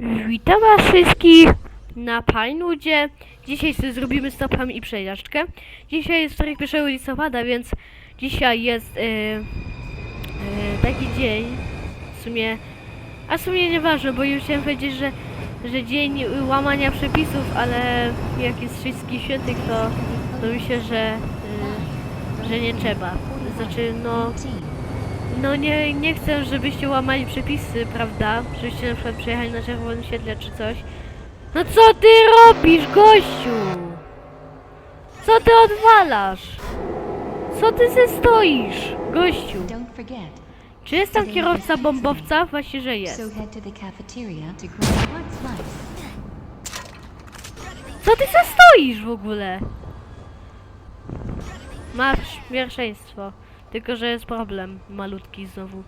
Witam was wszystkich na Pinewoodzie. Dzisiaj sobie zrobimy stopami i przejażdżkę. Dzisiaj jest wtorek 1 listopada, więc dzisiaj jest e, e, taki dzień. W sumie, a w sumie nieważne, bo już chciałem powiedzieć, że, że dzień łamania przepisów, ale jak jest wszystkich świętych, to, to myślę, że, e, że nie trzeba. Znaczy, no, no nie, nie chcę, żebyście łamali przepisy, prawda? Żebyście na przykład przejechali na czerwonym świetle czy coś. No co ty robisz, gościu? Co ty odwalasz? Co ty ze stoisz, gościu? Czy jest tam kierowca bombowca? Właśnie, że jest. Co ty ze stoisz w ogóle? Masz pierwszeństwo. Tylko, że jest problem malutki znowu.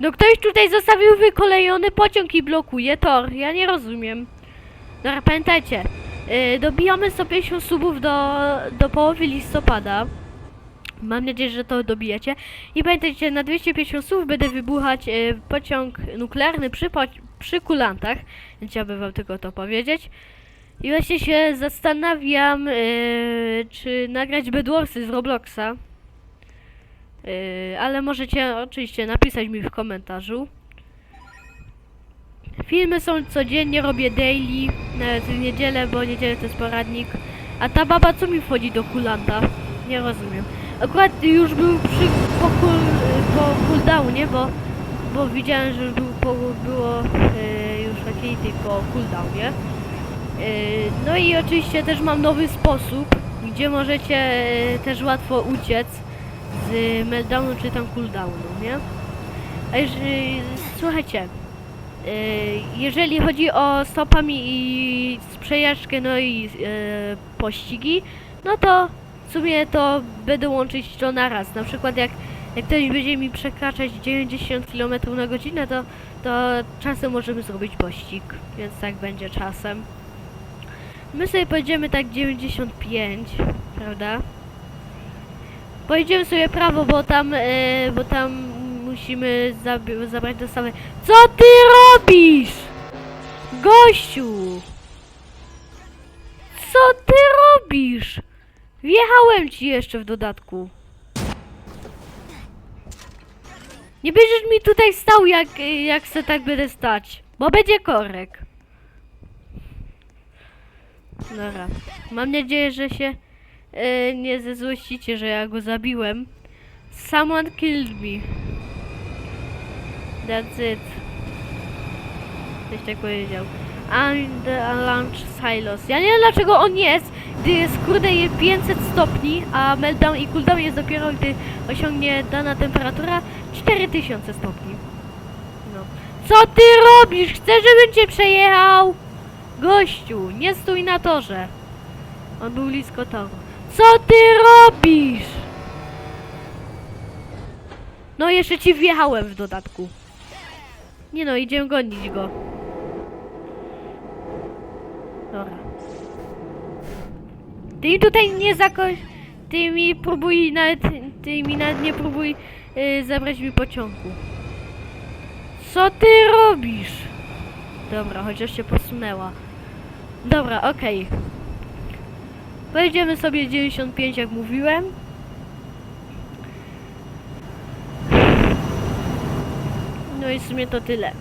No ktoś tutaj zostawił wykolejony pociąg i blokuje tor. Ja nie rozumiem. Dobra, pamiętajcie. Yy, dobijamy 150 subów do, do połowy listopada. Mam nadzieję, że to dobijacie. I pamiętajcie, na 250 słów będę wybuchać yy, pociąg nuklearny przy, po, przy kulantach. Chciałbym wam tylko to powiedzieć. I właśnie się zastanawiam, yy, czy nagrać Bedwarsy z Robloxa. Yy, ale możecie oczywiście napisać mi w komentarzu. Filmy są codziennie, robię daily, nawet w niedzielę, bo niedzielę to jest poradnik. A ta baba co mi wchodzi do kulanta? Nie rozumiem. Akurat już był przy, po, cool, po cooldownie, bo, bo widziałem, że był, po, było yy, już fakility po cooldownie. Yy, no i oczywiście też mam nowy sposób, gdzie możecie yy, też łatwo uciec z meltdownu czy tam cooldownu, nie? A jeżeli, słuchajcie, yy, jeżeli chodzi o stopami i przejażdżkę, no i yy, pościgi, no to w sumie to będę łączyć to naraz. Na przykład jak, jak ktoś będzie mi przekraczać 90 km na godzinę, to, to czasem możemy zrobić pościg, więc tak będzie czasem. My sobie pojedziemy tak 95, prawda? Pojedziemy sobie prawo, bo tam, e, bo tam musimy zabrać dostawę. Co ty robisz? Gościu! Co ty robisz? Wjechałem ci jeszcze w dodatku. Nie będziesz mi tutaj stał, jak, jak se tak będę stać, bo będzie korek. Dobra. Mam nadzieję, że się e, nie zezłościcie, że ja go zabiłem. Someone killed me. That's it. Ktoś tak powiedział. I'm the launch silos. Ja nie wiem dlaczego on jest, gdy jest kurde je 500 stopni, a meltdown i cooldown jest dopiero gdy osiągnie dana temperatura 4000 stopni. No. Co ty robisz? Chcesz, żebym cię przejechał? Gościu, nie stój na torze. On był blisko toru. Co ty robisz? No jeszcze ci wjechałem w dodatku. Nie no, idziemy gonić go. Dobra. Ty mi tutaj nie zakoś... Ty mi próbuj nawet... Ty mi nawet nie próbuj yy, zabrać mi pociągu. Co ty robisz? Dobra, chociaż się posunęła. Dobra, okej. Pojedziemy sobie 95 jak mówiłem. No i w sumie to tyle.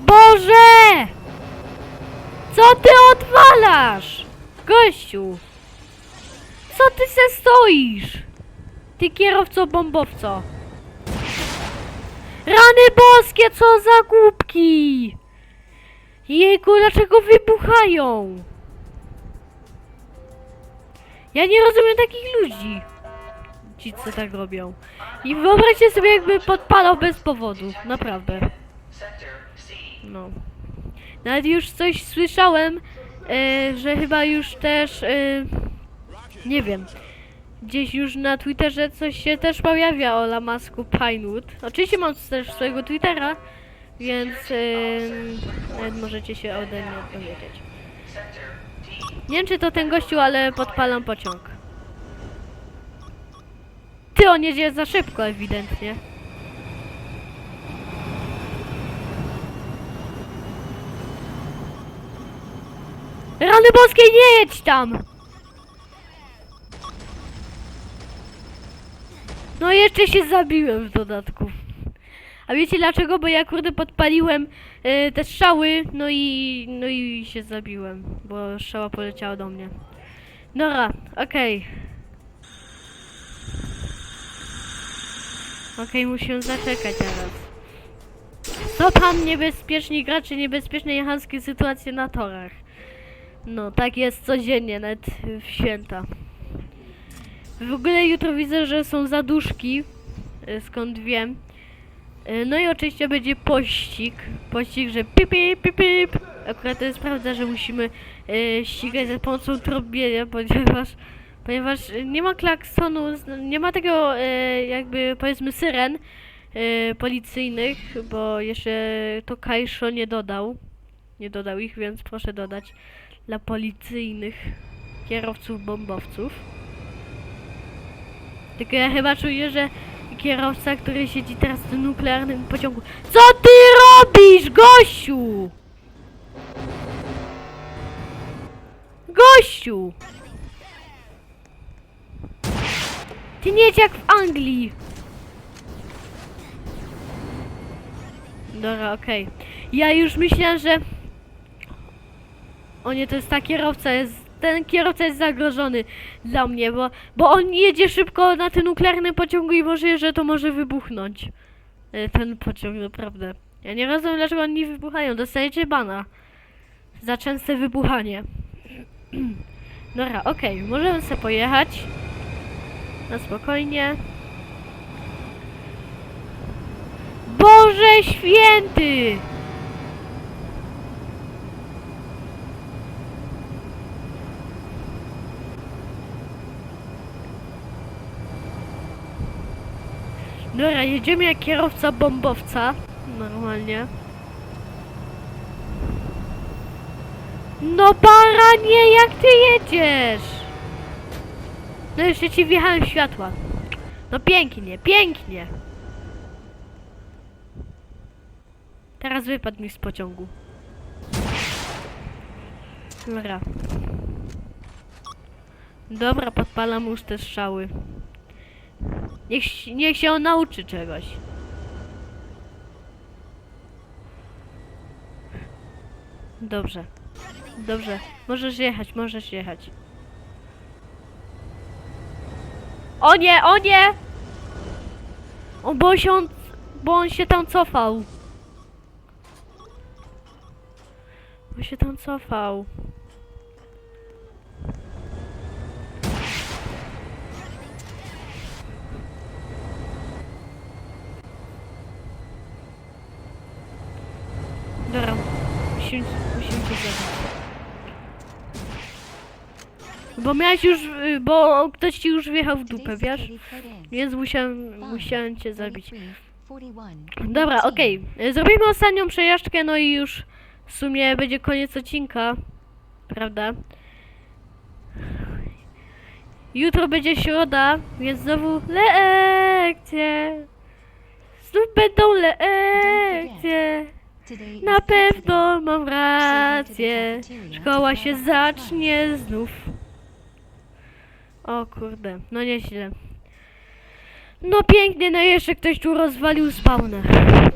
Boże! Co ty odwalasz? Gościu! Co ty se stoisz? Ty kierowco bombowco. Rany boskie, co za głupki! Jejku, dlaczego wybuchają? Ja nie rozumiem takich ludzi. Ci, co tak robią. I wyobraźcie sobie, jakby podpalał bez powodu. Naprawdę. No. Nawet już coś słyszałem, e, że chyba już też, e, nie wiem, gdzieś już na Twitterze coś się też pojawia o Lamasku Pinewood. Oczywiście mam też swojego Twittera, więc nawet możecie się ode mnie dowiedzieć. Nie wiem czy to ten gościu, ale podpalam pociąg. Ty, on jedzie za szybko ewidentnie. Rany boskie, nie jedź tam! No jeszcze się zabiłem w dodatku. A wiecie dlaczego? Bo ja kurde podpaliłem e, te strzały, no i no i się zabiłem, bo strzała poleciała do mnie. Dobra, okej. Okej, musimy zaczekać teraz. Co pan niebezpieczni gracze, niebezpieczne jechanskiej sytuacje na torach? No, tak jest codziennie, nawet w święta. W ogóle jutro widzę, że są zaduszki, y, skąd wiem. Y, No i oczywiście będzie pościg. Pościg, że pip, pip, pip, pip. Akurat to jest prawda, że musimy y, ścigać za pomocą trąbienia, ponieważ, ponieważ nie ma klaksonu, nie ma y, jakby powiedzmy syren policyjnych, bo jeszcze to Kajszo nie dodał. Nie dodał ich, więc proszę dodać dla policyjnych kierowców bombowców. Tylko ja chyba czuję, że kierowca, który siedzi teraz w tym nuklearnym pociągu. Co ty robisz, gościu? Gościu! Ty nie jak w Anglii. Dobra, okej. Ja już myślałem, że... O nie, to jest ta kierowca, jest... Ten kierowca jest zagrożony dla mnie, bo, bo on jedzie szybko na tym nuklearnym pociągu i może, że to może wybuchnąć. E, Ten pociąg, naprawdę. Ja nie rozumiem, dlaczego oni wybuchają. Dostajecie bana. Za częste wybuchanie. Dobra, okej, możemy sobie pojechać. Na spokojnie. Boże święty! Dobra, jedziemy jak kierowca bombowca. Normalnie. No baranie, jak ty jedziesz? No jeszcze ci wjechałem światła. No pięknie, pięknie. Teraz wypadł mi z pociągu. Dobra. Dobra, podpalam już te strzały. Niech, niech się on nauczy czegoś. Dobrze. Dobrze. Możesz jechać, możesz jechać. O nie, o nie! O, bo się on, bo on się tam cofał. Bo się tam cofał. Dobra, musimy, musimy się zabrać. Bo miałeś już, y, bo ktoś ci już wjechał w dupę, wiesz? Więc musiałem, musiałem cię zabić. Dobra, okej. Y, Zrobimy ostatnią przejażdżkę, no i już w sumie będzie koniec odcinka. Prawda? Jutro będzie środa, więc znowu lekcje. Znów będą lekcje. Na pewno mam rację. Szkoła się zacznie znów. O kurde, no nieźle. No pięknie, no jeszcze ktoś tu rozwalił spawner.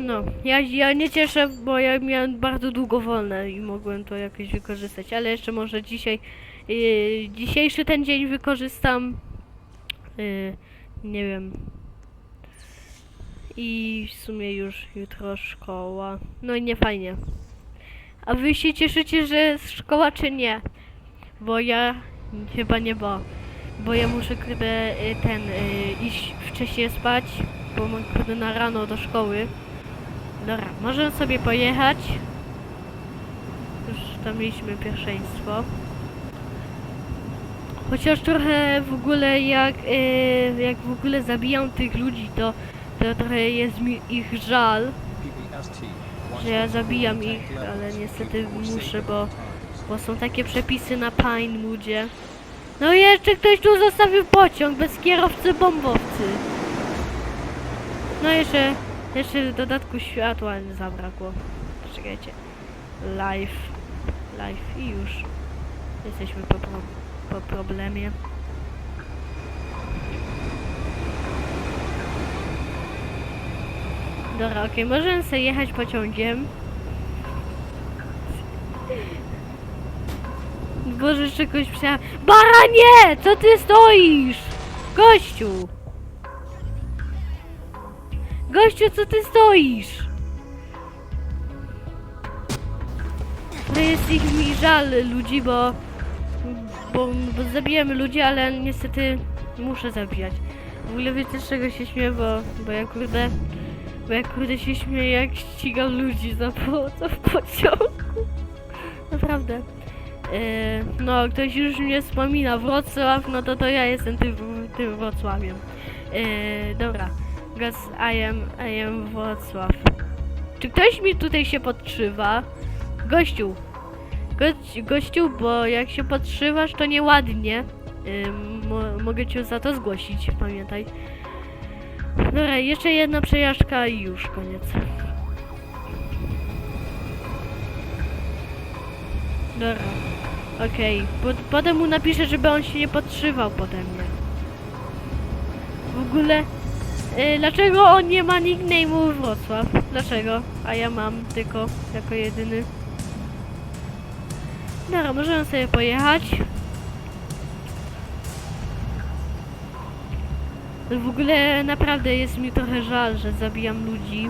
No, ja, ja nie cieszę, bo ja miałem bardzo długo wolne i mogłem to jakoś wykorzystać, ale jeszcze może dzisiaj, yy, dzisiejszy ten dzień wykorzystam, yy, nie wiem. I w sumie już jutro szkoła. No i nie fajnie. A wy się cieszycie, że jest szkoła czy nie? Bo ja chyba nie bo. Bo ja muszę kurde y, ten y, iść wcześniej spać, bo mam kurde na rano do szkoły. Dobra, możemy sobie pojechać. Już tam mieliśmy pierwszeństwo. Chociaż trochę w ogóle jak, y, jak w ogóle zabijam tych ludzi, to, to trochę jest mi ich żal, że ja zabijam ich, ale niestety muszę, bo, bo są takie przepisy na Pine Moodzie. No i jeszcze ktoś tu zostawił pociąg bez kierowcy bombowcy. No jeszcze, jeszcze w dodatku światła zabrakło. Czekajcie. Live. Live i już. Jesteśmy po, po problemie. Dobra, okej, możemy sobie jechać pociągiem. Boże, kogoś przyjechał. Baranie! Co ty stoisz? Gościu! Gościu, co ty stoisz? To jest ich mi żal ludzi, bo, bo, bo zabijamy ludzi, ale niestety muszę zabijać. W ogóle wiecie z czego się śmieję, bo, bo ja kurde, bo ja kurde się śmieję jak ścigam ludzi za pomocą w pociągu. Naprawdę. E, no, ktoś już mnie wspomina, Wrocław, no to to ja jestem tym, tym Wrocławiem. E, dobra, I am, I am Wrocław. Czy ktoś mi tutaj się podszywa? Gościu, gość, gościu, bo jak się podszywasz, to nieładnie. Ym, mo, mogę cię za to zgłosić, pamiętaj. Dobra, jeszcze jedna przejażdżka i już koniec. Dobra, okej. Po, potem mu napiszę, żeby on się nie podszywał pode mnie. W ogóle, y, dlaczego on nie ma nickname'u Wrocław? Dlaczego? A ja mam tylko jako jedyny. Dobra, możemy sobie pojechać. W ogóle naprawdę jest mi trochę żal, że zabijam ludzi.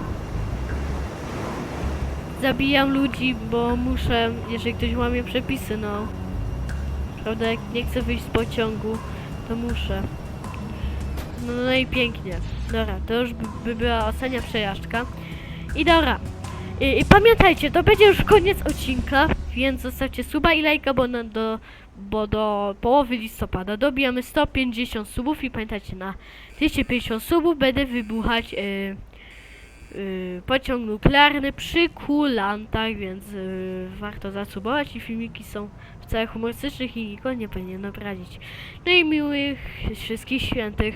Zabijam ludzi, bo muszę, jeżeli ktoś łamie przepisy, no. Prawda, jak nie chcę wyjść z pociągu, to muszę. No, no i pięknie. Dobra, to już by, by była ostatnia przejażdżka. I dobra. I, I pamiętajcie, to będzie już koniec odcinka, więc zostawcie suba i lajka, bo, na, do, bo do połowy listopada dobijamy 150 subów i pamiętajcie, na 250 subów będę wybuchać yy, yy, pociąg nuklearny przy kulantach, więc yy, warto zasubować i filmiki są wcale humorystycznych i nikogo nie powinien obrazić. No i miłych wszystkich świętych.